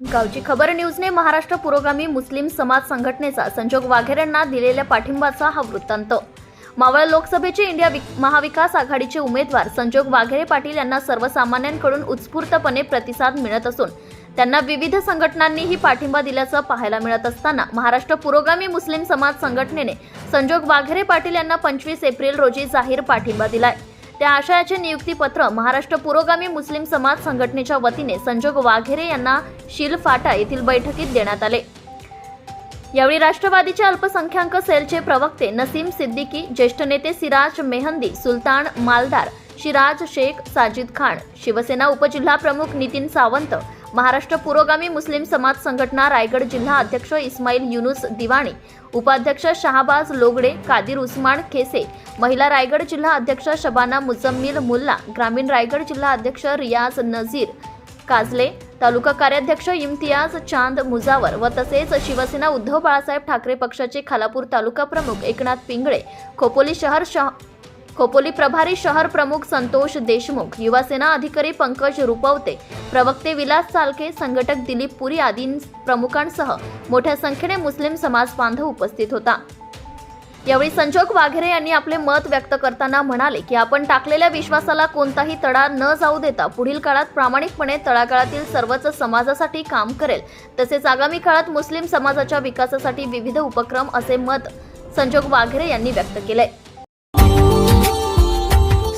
गावची खबर न्यूजने महाराष्ट्र पुरोगामी मुस्लिम समाज संघटनेचा संजोग वाघेरेंना दिलेल्या पाठिंबाचा हा वृत्तांत. मावळ लोकसभेचे इंडिया महाविकास आघाडीचे उमेदवार संजोग वाघेरे पाटील यांना सर्वसामान्यांकडून उत्स्फूर्तपणे प्रतिसाद मिळत असून त्यांना विविध संघटनांनीही पाठिंबा दिल्याचं पाहायला मिळत असताना महाराष्ट्र पुरोगामी मुस्लिम समाज संघटनेने संजोग वाघेरे पाटील यांना पंचवीस एप्रिल रोजी जाहीर पाठिंबा दिलाय. त्या आशयाचे नियुक्तीपत्र महाराष्ट्र पुरोगामी मुस्लिम समाज संघटनेच्या वतीने संजोग वाघेरे यांना शिलफाटा येथील बैठकीत देण्यात आले. यावेळी राष्ट्रवादीचे अल्पसंख्याक सेलचे प्रवक्ते नसीम सिद्दीकी ज्येष्ठ नेते सिराज मेहंदी सुलतान मालदार शिराज शेख साजिद खान शिवसेना उपजिल्हा प्रमुख नितीन सावंत महाराष्ट्र पुरोगामी मुस्लिम समाज संघटना रायगड जिल्हा अध्यक्ष इस्माईल युनुस दिवाणी उपाध्यक्ष शहाबाज लोगडे कादिर उस्मान खेसे महिला रायगड जिल्हा अध्यक्ष शबाना मुजम्मिल मुल्ला ग्रामीण रायगड जिल्हा अध्यक्ष रियाज नझीर काजले तालुका कार्याध्यक्ष इम्तियाज चांद मुजावर व तसेच शिवसेना उद्धव बाळासाहेब ठाकरे पक्षाचे खालापूर तालुका प्रमुख एकनाथ पिंगळे खोपोली शहर शह खोपोली प्रभारी शहर प्रमुख संतोष देशमुख युवासेना अधिकारी पंकज रुपवते प्रवक्ते विलास चालके संघटक दिलीप पुरी आदी प्रमुखांसह मोठ्या संख्येने मुस्लिम समाज बांधव उपस्थित होता. यावेळी संजोग वाघेरे यांनी आपले मत व्यक्त करताना म्हणाले की आपण टाकलेल्या विश्वासाला कोणताही तडा न जाऊ देता पुढील काळात प्रामाणिकपणे तळागाळातील सर्वच समाजासाठी काम करेल. तसेच आगामी काळात मुस्लिम समाजाच्या विकासासाठी विविध उपक्रम असे मत संजोग वाघेरे यांनी व्यक्त केले.